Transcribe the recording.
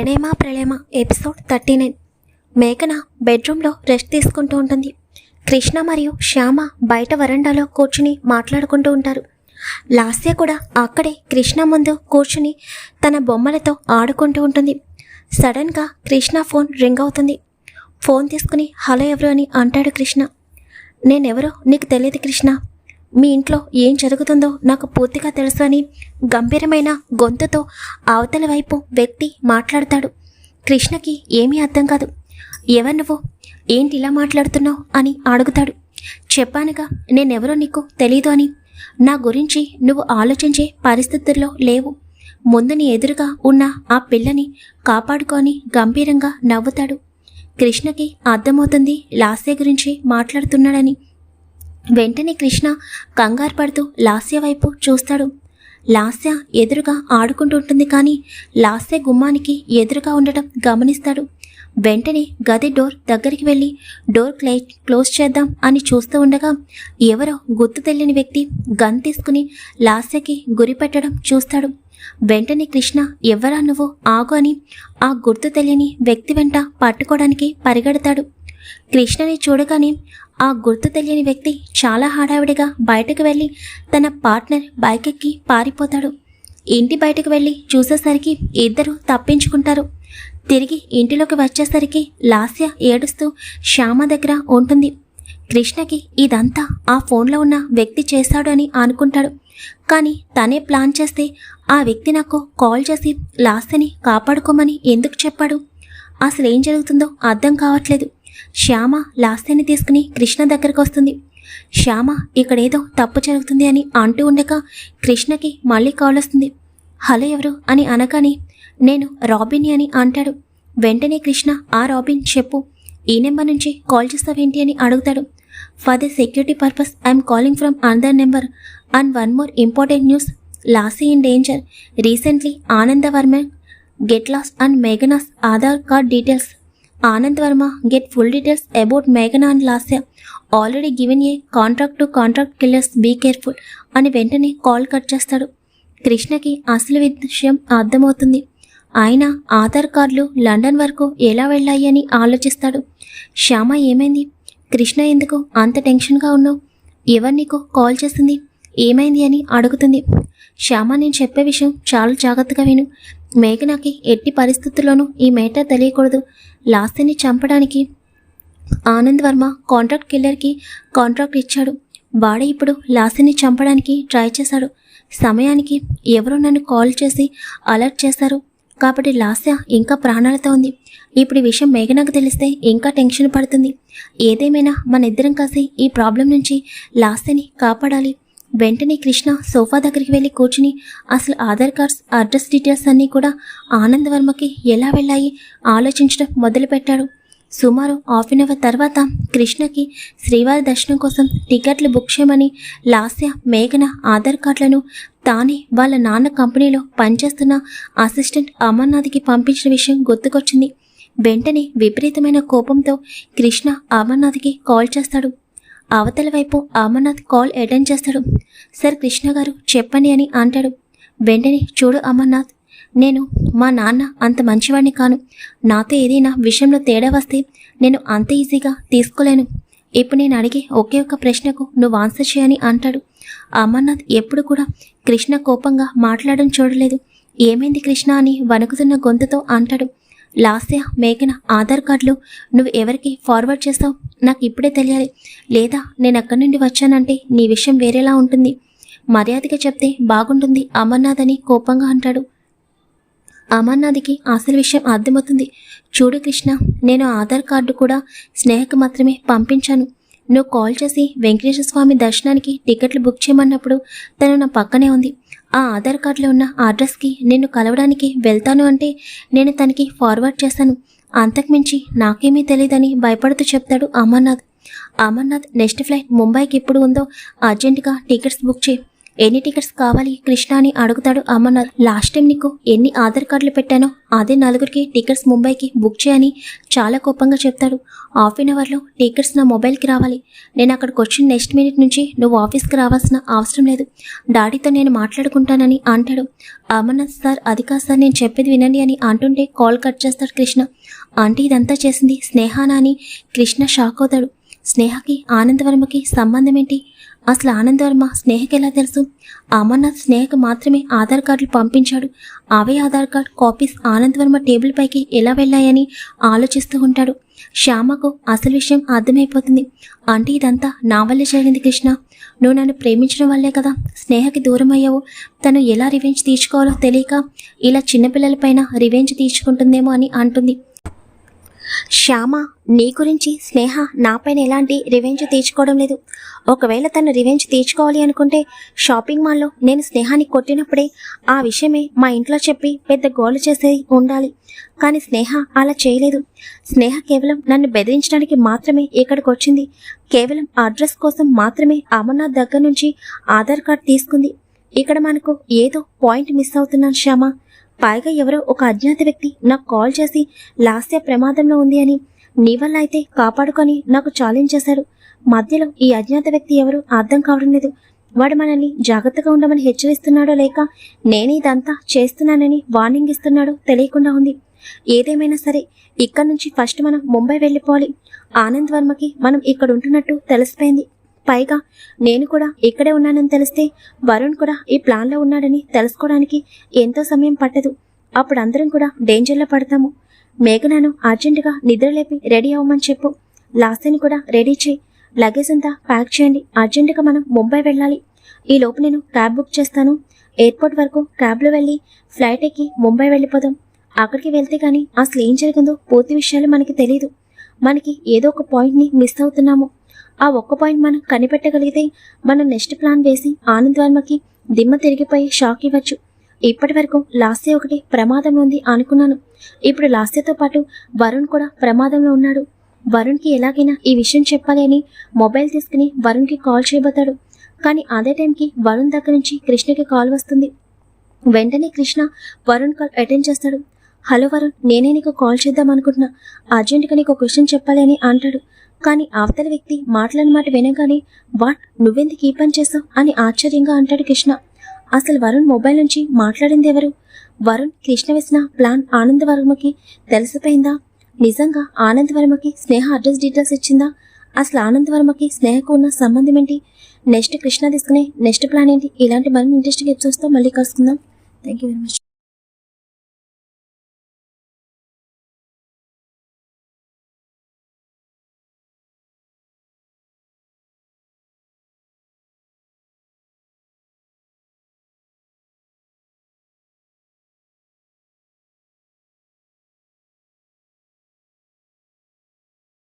ప్రణేమా ప్రళేమ episode thirty nine. మేఘన బెడ్రూమ్లో రెస్ట్ తీసుకుంటూ ఉంటుంది. కృష్ణ మరియు శ్యామ బయట వరండాలో కూర్చుని మాట్లాడుకుంటూ ఉంటారు. లాస్య కూడా అక్కడే కృష్ణ ముందు కూర్చుని తన బొమ్మలతో ఆడుకుంటూ ఉంటుంది. సడన్గా కృష్ణ ఫోన్ రింగ్ అవుతుంది. ఫోన్ తీసుకుని హలో ఎవరు? అని అంటాడు కృష్ణ. నేనెవరో నీకు తెలియదు కృష్ణ. మీ ఇంట్లో ఏం జరుగుతుందో నాకు పూర్తిగా తెలుసు అని గంభీరమైన గొంతుతో అవతల వైపు వ్యక్తి మాట్లాడతాడు. కృష్ణకి ఏమీ అర్థం కాదు. ఎవరు నువ్వు? ఏంటి ఇలా మాట్లాడుతున్నావు? అని అడుగుతాడు. చెప్పానుగా నేనెవరో నీకు తెలీదు అని. నా గురించి నువ్వు ఆలోచించే పరిస్థితుల్లో లేవు. ముందు నీ ఎదురుగా ఉన్న ఆ పిల్లని కాపాడుకొని గంభీరంగా నవ్వుతాడు. కృష్ణకి అర్థమవుతుంది లాస్య గురించి మాట్లాడుతున్నాడని. వెంటనే కృష్ణ కంగారు పడుతూ లాస్య వైపు చూస్తాడు. లాస్య ఎదురుగా ఆడుకుంటుంటుంది కానీ లాస్య గుమ్మానికి ఎదురుగా ఉండటం గమనిస్తాడు. వెంటనే గది డోర్ దగ్గరికి వెళ్ళి డోర్ క్లై క్లోజ్ చేద్దాం అని చూస్తూ ఉండగా ఎవరో గుర్తు తెలియని వ్యక్తి గన్ తీసుకుని లాస్యకి గురి పెట్టడం చూస్తాడు. వెంటనే కృష్ణ ఎవరా నువ్వు? ఆగు అని ఆ గుర్తు తెలియని వ్యక్తి వెంట పట్టుకోవడానికి పరిగెడతాడు. కృష్ణని చూడగానే ఆ గుర్తు తెలియని వ్యక్తి చాలా హడావిడిగా బయటకు వెళ్ళి తన పార్ట్నర్ బైక్ ఎక్కి పారిపోతాడు. ఇంటి బయటకు వెళ్ళి చూసేసరికి ఇద్దరు తప్పించుకుంటారు. తిరిగి ఇంటిలోకి వచ్చేసరికి లాస్య ఏడుస్తూ శ్యామ దగ్గర ఉంటుంది. కృష్ణకి ఇదంతా ఆ ఫోన్లో ఉన్న వ్యక్తి చేశాడు అని అనుకుంటాడు. కానీ తనే ప్లాన్ చేస్తే ఆ వ్యక్తి నాకు కాల్ చేసి లాస్యని కాపాడుకోమని ఎందుకు చెప్పాడు? అసలు ఏం జరుగుతుందో అర్థం కావట్లేదు. శ్యామ లాస్యాన్ని తీసుకుని కృష్ణ దగ్గరకు వస్తుంది. శ్యామ ఇక్కడేదో తప్పు జరుగుతుంది అని అంటూ ఉండగా కృష్ణకి మళ్ళీ కాల్ వస్తుంది. హలో ఎవరు? అని అనగానే నేను రాబిన్ అని అంటాడు. వెంటనే కృష్ణ ఆ రాబిన్ చెప్పు. ఈ నెంబర్ నుంచి కాల్ చేస్తావేంటి అని అడుగుతాడు. For the security purpose I'm calling from another number and one more important news Lasya in danger. Recently Ananda Varma get loss and Meghana's Aadhaar card details Anand Varma get full details about మేఘనా and Lasya. Already given a contract to contract killers be careful అని వెంటనే call cut చేస్తాడు. కృష్ణకి అసలు విషయం అర్థమవుతుంది. ఆయన ఆధార్ కార్డులు లండన్ వరకు ఎలా వెళ్ళాయి అని ఆలోచిస్తాడు. శ్యామ ఏమైంది? కృష్ణ ఎందుకు అంత టెన్షన్గా ఉన్నావు? ఎవరు నీకు కాల్ చేసింది? ఏమైంది అని అడుగుతుంది. శ్యామ నేను చెప్పే విషయం చాలా జాగ్రత్తగా విను. మేఘనాకి ఎట్టి పరిస్థితుల్లోనూ ఈ మేటర్ తెలియకూడదు. లాస్తిని చంపడానికి ఆనంద్ వర్మ కాంట్రాక్ట్ కిల్లర్కి కాంట్రాక్ట్ ఇచ్చాడు. వాడే ఇప్పుడు లాసిని చంపడానికి ట్రై చేశాడు. సమయానికి ఎవరో నన్ను కాల్ చేసి అలర్ట్ చేశారు. కాబట్టి లాస్య ఇంకా ప్రాణాలతో ఉంది. ఇప్పుడు ఈ విషయం మేఘనకు తెలిస్తే ఇంకా టెన్షన్ పడుతుంది. ఏదేమైనా మన ఇద్దరం కలిసి ఈ ప్రాబ్లం నుంచి లాస్యని కాపాడాలి. వెంటనే కృష్ణ సోఫా దగ్గరికి వెళ్ళి కూర్చుని అసలు ఆధార్ కార్డ్స్ అడ్రస్ డీటెయిల్స్ అన్నీ కూడా ఆనందవర్మకి ఎలా వెళ్ళాయి ఆలోచించడం మొదలుపెట్టాడు. సుమారు హాఫ్ అన్ అవర్ తర్వాత కృష్ణకి శ్రీవారి దర్శనం కోసం టికెట్లు బుక్ చేయమని లాస్య మేఘన ఆధార్ కార్డులను తానే వాళ్ళ నాన్న కంపెనీలో పనిచేస్తున్న అసిస్టెంట్ అమర్నాథ్కి పంపించిన విషయం గుర్తుకొచ్చింది. వెంటనే విపరీతమైన కోపంతో కృష్ణ అమర్నాథ్కి కాల్ చేస్తాడు. అవతల వైపు అమర్నాథ్ కాల్ అటెండ్ చేస్తాడు. సార్ కృష్ణ గారు చెప్పండి అని అంటాడు. వెంటనే చూడు అమర్నాథ్ నేను మా నాన్న అంత మంచివాడిని కాను. నాతో ఏదైనా విషయంలో తేడా వస్తే నేను అంత ఈజీగా తీసుకోలేను. ఇప్పుడు నేను అడిగే ఒకే ఒక్క ప్రశ్నకు నువ్వు ఆన్సర్ చేయని అంటాడు. అమర్నాథ్ ఎప్పుడు కూడా కృష్ణ కోపంగా మాట్లాడడం చూడలేదు. ఏమైంది కృష్ణ అని వణుకుతున్న గొంతుతో అంటాడు. లాస్య మేఘన ఆధార్ కార్డులు నువ్వు ఎవరికి ఫార్వర్డ్ చేస్తావు? నాకు ఇప్పుడే తెలియాలి. లేదా నేను అక్కడి నుండి వచ్చానంటే నీ విషయం వేరేలా ఉంటుంది. మర్యాదగా చెప్తే బాగుంటుంది. అమర్నాథ్ అని కోపంగా అంటాడు. అమర్నాథ్కి అసలు విషయం అర్థమవుతుంది. చూడు కృష్ణ నేను ఆధార్ కార్డు కూడా స్నేహకు మాత్రమే పంపించాను. నువ్వు కాల్ చేసి వెంకటేశ్వర స్వామి దర్శనానికి టికెట్లు బుక్ చేయమన్నప్పుడు తను నా పక్కనే ఉంది. ఆ ఆధార్ కార్డులో ఉన్న అడ్రస్కి నిన్ను కలవడానికి వెళ్తాను అంటే నేను తనకి ఫార్వర్డ్ చేశాను అంతకుమించి నాకేమీ తెలియదని భయపడుతూ చెప్తాడు అమర్నాథ్. అమర్నాథ్ నెక్స్ట్ ఫ్లైట్ ముంబైకి ఎప్పుడు ఉందో అర్జెంటుగా టికెట్స్ బుక్ చేయి. ఎన్ని టికెట్స్ కావాలి? కృష్ణ అని అడుగుతాడు అమర్నాథ్. లాస్ట్ టైం నీకు ఎన్ని ఆధార్ కార్డులు పెట్టానో అదే నలుగురికి టికెట్స్ ముంబైకి బుక్ చేయని చాలా కోపంగా చెప్తాడు. హాఫ్ అన్ అవర్లో టికెట్స్ నా మొబైల్కి రావాలి. నేను అక్కడికి వచ్చిన నెక్స్ట్ మినిట్ నుంచి నువ్వు ఆఫీస్కి రావాల్సిన అవసరం లేదు. డాడీతో నేను మాట్లాడుకుంటానని అంటాడు. అమర్నాథ్ సార్ అది కాదు సార్ నేను చెప్పేది వినండి అని అంటుంటే కాల్ కట్ చేస్తాడు కృష్ణ. ఆంటీ ఇదంతా చేసింది స్నేహానా అని కృష్ణ షాక్ అవుతాడు. స్నేహకి ఆనందవర్మకి సంబంధం ఏంటి? అసలు ఆనందవర్మ స్నేహకి ఎలా తెలుసు? అమర్నాథ్ స్నేహకు మాత్రమే ఆధార్ కార్డులు పంపించాడు. అవే Aadhaar card copies Anandavarma table పైకి ఎలా వెళ్ళాయని ఆలోచిస్తూ ఉంటాడు. శ్యామకు అసలు విషయం అర్థమైపోతుంది. అంటే ఇదంతా నా వల్లే జరిగింది కృష్ణ. నువ్వు నన్ను ప్రేమించడం వల్లే కదా స్నేహకి దూరం అయ్యావు. తను ఎలా రివెంజ్ తీర్చుకోవాలో తెలియక ఇలా చిన్నపిల్లలపైన రివెంజ్ తీర్చుకుంటుందేమో అని అంటుంది. శ్యామ నీ గురించి స్నేహ నాపైన ఎలాంటి రివెంజ్ తీర్చుకోవడం లేదు. ఒకవేళ తను రివెంజ్ తీర్చుకోవాలి అనుకుంటే షాపింగ్ మాల్లో నేను స్నేహాన్ని కొట్టినప్పుడే ఆ విషయమే మా ఇంట్లో చెప్పి పెద్ద గోలు చేసేది ఉండాలి. కానీ స్నేహ అలా చేయలేదు. స్నేహ కేవలం నన్ను బెదిరించడానికి మాత్రమే ఇక్కడికి వచ్చింది. కేవలం అడ్రస్ కోసం మాత్రమే అమర్నాథ్ దగ్గర నుంచి ఆధార్ కార్డ్ తీసుకుంది. ఇక్కడ మనకు ఏదో పాయింట్ మిస్ అవుతున్నాను శ్యామ. పైగా ఎవరో ఒక అజ్ఞాత వ్యక్తి నాకు కాల్ చేసి లాస్య ప్రమాదంలో ఉంది అని నీ వల్ల అయితే కాపాడుకొని నాకు ఛాలెంజ్ చేశాడు. మధ్యలో ఈ అజ్ఞాత వ్యక్తి ఎవరు అర్థం కావడం లేదు. వాడు మనల్ని జాగ్రత్తగా ఉండమని హెచ్చరిస్తున్నాడో లేక నేనే ఇదంతా చేస్తున్నానని వార్నింగ్ ఇస్తున్నాడో తెలియకుండా ఉంది. ఏదేమైనా సరే ఇక్కడ నుంచి ఫస్ట్ మనం ముంబై వెళ్ళిపోవాలి. ఆనంద్ వర్మకి మనం ఇక్కడ ఉంటున్నట్టు తెలిసిపోయింది. పైగా నేను కూడా ఇక్కడే ఉన్నానని తెలిస్తే వరుణ్ కూడా ఈ ప్లాన్లో ఉన్నాడని తెలుసుకోవడానికి ఎంతో సమయం పట్టదు. అప్పుడు అందరం కూడా డేంజర్లో పడతాము. మేఘనాను అర్జెంటుగా నిద్రలేపి రెడీ అవ్వమని చెప్పు. లాస్తిని కూడా రెడీ చేయి. లగేజ్ అంతా ప్యాక్ చేయండి. అర్జెంటుగా మనం ముంబై వెళ్ళాలి. ఈ లోపు నేను క్యాబ్ బుక్ చేస్తాను. ఎయిర్పోర్ట్ వరకు క్యాబ్లో వెళ్ళి ఫ్లైట్ ఎక్కి ముంబై వెళ్ళిపోదాం. అక్కడికి వెళ్తే కానీ అసలు ఏం జరిగిందో పూర్తి విషయాలు మనకి తెలియదు మనకి ఏదో ఒక పాయింట్ని మిస్ అవుతున్నాము. ఆ ఒక్క పాయింట్ మనం కనిపెట్టగలిగితే మనం నెక్స్ట్ ప్లాన్ వేసి ఆనంద్ వర్మకి దిమ్మ తిరిగిపోయి షాక్ ఇవ్వచ్చు. ఇప్పటి వరకు లాస్య ఒకటి ప్రమాదంలో ఉంది అనుకున్నాను. ఇప్పుడు లాస్యతో పాటు వరుణ్ కూడా ప్రమాదంలో ఉన్నాడు. వరుణ్కి ఎలాగైనా ఈ విషయం చెప్పాలి అని మొబైల్ తీసుకుని వరుణ్కి కాల్ చేయబోతాడు. కానీ అదే టైంకి వరుణ్ దగ్గర నుంచి కృష్ణకి కాల్ వస్తుంది. వెంటనే కృష్ణ వరుణ్ కాల్ అటెండ్ చేస్తాడు. హలో వరుణ్ నేనే నీకు కాల్ చేద్దాం అనుకుంటున్నా. అర్జెంటుగా నీకు ఒక క్వశ్చన్ చెప్పాలి అని అంటాడు. కానీ అవతల వ్యక్తి మాట్లాడిన మాట వినగానే వాట్ నువ్వెందుకు ఈ పని చేస్తావు? అని ఆశ్చర్యంగా అంటాడు కృష్ణ. అసలు వరుణ్ మొబైల్ నుంచి మాట్లాడింది ఎవరు? వరుణ్ కృష్ణ వేసిన ప్లాన్ ఆనంద్ వర్మకి తెలిసిపోయిందా? నిజంగా ఆనంద్ వర్మకి స్నేహ అడ్రస్ డీటెయిల్స్ ఇచ్చిందా? అసలు ఆనంద్ వర్మకి స్నేహకు ఉన్న సంబంధం ఏంటి? నెక్స్ట్ కృష్ణ తీసుకునే నెక్స్ట్ ప్లాన్ ఏంటి? ఇలాంటి మరిన్ని ఇంట్రెస్టింగ్ ఎపిసోడ్స్తో మళ్ళీ కలుసుకుందాం. Thank you very much.